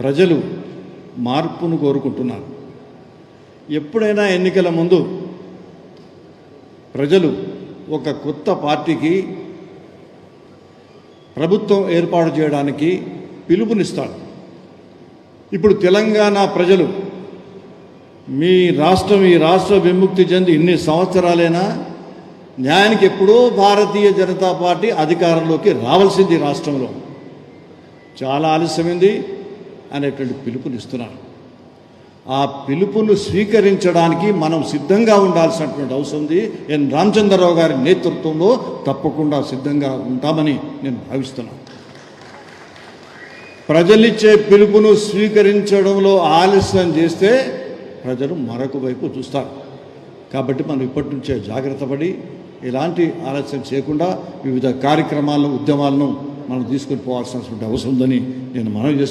ప్రజలు మార్పును కోరుకుంటున్నారు. ఎప్పుడైనా ఎన్నికల ముందు ప్రజలు ఒక కొత్త పార్టీకి ప్రభుత్వం ఏర్పాటు చేయడానికి పిలుపునిస్తాడు ఇప్పుడు తెలంగాణ ప్రజలు మీ రాష్ట్రం ఈ రాష్ట్ర విముక్తి చెంది ఇన్ని సంవత్సరాలైనా న్యాయానికి ఎప్పుడో భారతీయ జనతా పార్టీ అధికారంలోకి రావాల్సింది ఈ రాష్ట్రంలో. చాలా ఆలస్యమైంది. అనేటువంటి పిలుపునిస్తున్నారు ఆ పిలుపును స్వీకరించడానికి మనం సిద్ధంగా ఉండాల్సినటువంటి అవసరం ఉంది. ఎన్ రామచంద్రరావు గారి నేతృత్వంలో తప్పకుండా సిద్ధంగా ఉంటామని నేను భావిస్తున్నాను. ప్రజలిచ్చే పిలుపును స్వీకరించడంలో ఆలస్యం చేస్తే ప్రజలు మరొక వైపు చూస్తారు. కాబట్టి మనం ఇప్పటి నుంచే జాగ్రత్త పడి ఎలాంటి ఆలస్యం చేయకుండా వివిధ కార్యక్రమాలను ఉద్యమాలను మనం తీసుకుని పోవాల్సినటువంటి అవసరం ఉందని నేను మనవి చేస్తున్నాను.